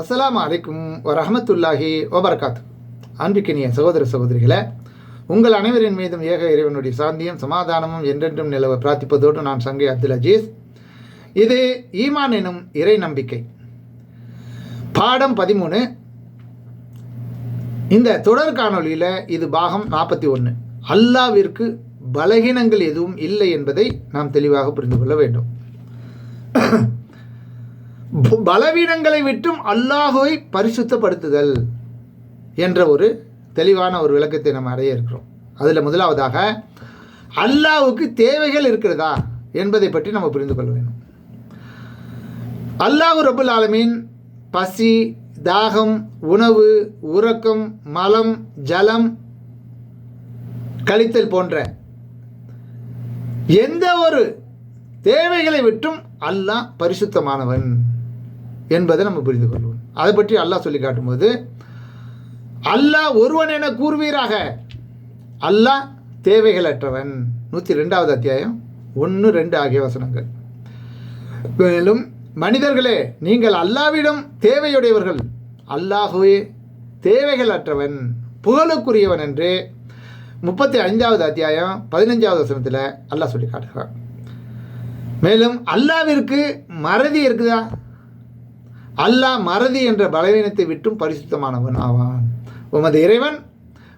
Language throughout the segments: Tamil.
அஸ்லாம் அலைக்கும் வரஹமத்துல்லாஹி ஓபர்காத் அன்பிக்கினிய சகோதர சகோதரிகளை உங்கள் அனைவரின் மீதும் ஏக இறைவனுடைய சாந்தியும் சமாதானமும் என்றென்றும் நிலவ பிரார்த்திப்பதோடு நான் சங்கை அப்துல் அஜீஸ். இது ஈமான் எனும் இறை நம்பிக்கை. பாடம் பதிமூணு. இந்த தொடர் காணொலியில் இது பாகம் நாற்பத்தி ஒன்று அல்லாவிற்கு பலகீனங்கள் எதுவும் இல்லை என்பதை நாம் தெளிவாக புரிந்து கொள்ள வேண்டும். பலவீனங்களை விட்டும் அல்லாஹுவை பரிசுத்தப்படுத்துதல் என்ற ஒரு தெளிவான ஒரு விளக்கத்தை நம்ம அடைய இருக்கிறோம். அதில் முதலாவதாக அல்லாஹுக்கு தேவைகள் இருக்கிறதா என்பதை பற்றி நம்ம புரிந்து கொள்ள வேண்டும். அல்லாஹு ரபுல் ஆலமீன் பசி தாகம் உணவு உறக்கம் மலம் ஜலம் கழித்தல் போன்ற எந்த ஒரு தேவைகளை விட்டும் அல்லாஹ் பரிசுத்தமானவன். என்பதை நம்ம புரிந்து கொள்வோம். அதை பற்றி அல்லாஹ் சொல்லி காட்டும்போது அல்லாஹ் ஒருவன் என கூறுவீராக. அல்லாஹ் தேவைகளற்றவன். நூற்றி ரெண்டாவது அத்தியாயம் ஒன்று ரெண்டு ஆகிய வசனங்கள். மேலும் மனிதர்களே நீங்கள் அல்லாவிடம் தேவையுடையவர்கள். அல்லாஹுவே தேவைகளற்றவன் புகழுக்குரியவன் என்று முப்பத்தி ஐந்தாவது அத்தியாயம் பதினஞ்சாவது வசனத்தில் அல்லாஹ் சொல்லி காட்டுகிறான். மேலும் அல்லாவிற்கு மறதி இருக்குதா? அல்லாஹ் மறதி என்ற பலவீனத்தை விட்டும் பரிசுத்தமானவன் ஆவான். உமது இறைவன்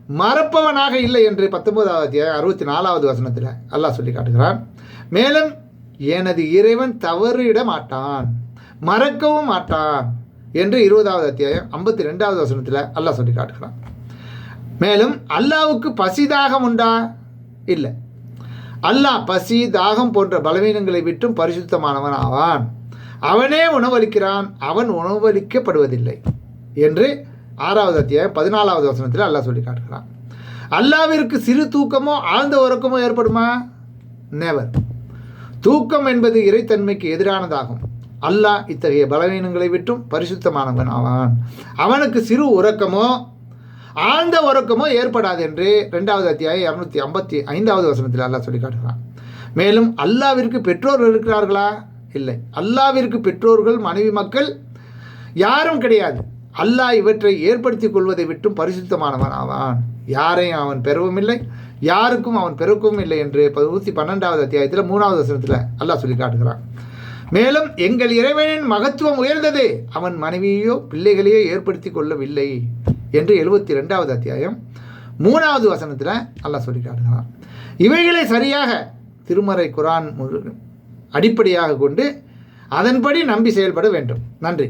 மறப்பவனாக இல்லை என்று பத்தொன்பதாவது அறுபத்தி நாலாவது வசனத்தில் அல்லாஹ் சொல்லி காட்டுகிறான். மேலும் எனது இறைவன் தவறிட மாட்டான் மறக்கவும் மாட்டான் என்று இருபதாவது அத்தியாயம் ஐம்பத்தி ரெண்டாவது வசனத்தில் அல்லாஹ் சொல்லி காட்டுகிறான். மேலும் அல்லாவுக்கு பசி தாகம் உண்டா? இல்லை. அல்லாஹ் பசி தாகம் போன்ற பலவீனங்களை விட்டும் பரிசுத்தமானவன் ஆவான். அவனே உணவளிக்கிறான் அவன் உணவளிக்கப்படுவதில்லை என்று ஆறாவது அத்தியாயம் பதினாலாவது வசனத்தில் அல்லாஹ் சொல்லி காட்டுகிறான். அல்லாவிற்கு சிறு தூக்கமோ ஆழ்ந்த உறக்கமோ ஏற்படுமா? நேவர் தூக்கம் என்பது இறைத்தன்மைக்கு எதிரானதாகும். அல்லாஹ் இத்தகைய பலவீனங்களை விட்டும் பரிசுத்தமானவன் ஆவான். அவனுக்கு சிறு உறக்கமோ ஆழ்ந்த உறக்கமோ ஏற்படாது என்று ரெண்டாவது அத்தியாயம் இரநூத்தி ஐம்பத்தி ஐந்தாவது வசனத்தில் அல்லாஹ் சொல்லி காட்டுகிறான். மேலும் அல்லாவிற்கு பெற்றோர் இருக்கிறார்களா? இல்லை. அல்லாவிற்கு பெற்றோர்கள் மனைவி மக்கள் யாரும் கிடையாது. அல்லாஹ் இவற்றை ஏற்படுத்தி கொள்வதை விட்டும் பரிசுத்தமானவன் ஆவான் யாரையும் அவன் பெறவும் இல்லை யாருக்கும் அவன் பெருக்கவும் இல்லை என்று நூற்றி பன்னெண்டாவது அத்தியாயத்தில் மூணாவது வசனத்தில் அல்லாஹ் சொல்லி காட்டுகிறான். மேலும் எங்கள் இறைவனின் மகத்துவம் உயர்ந்தது அவன் மனைவியோ பிள்ளைகளையோ ஏற்படுத்தி கொள்ளவில்லை என்று எழுபத்தி ரெண்டாவது அத்தியாயம் மூணாவது வசனத்தில் அல்லாஹ் சொல்லி காட்டுகிறான். இவைகளை சரியாக திருமறை குரான் முழு அடிப்படையாக கொண்டு அதன்படி நம்பி செயல்பட வேண்டும். நன்றி.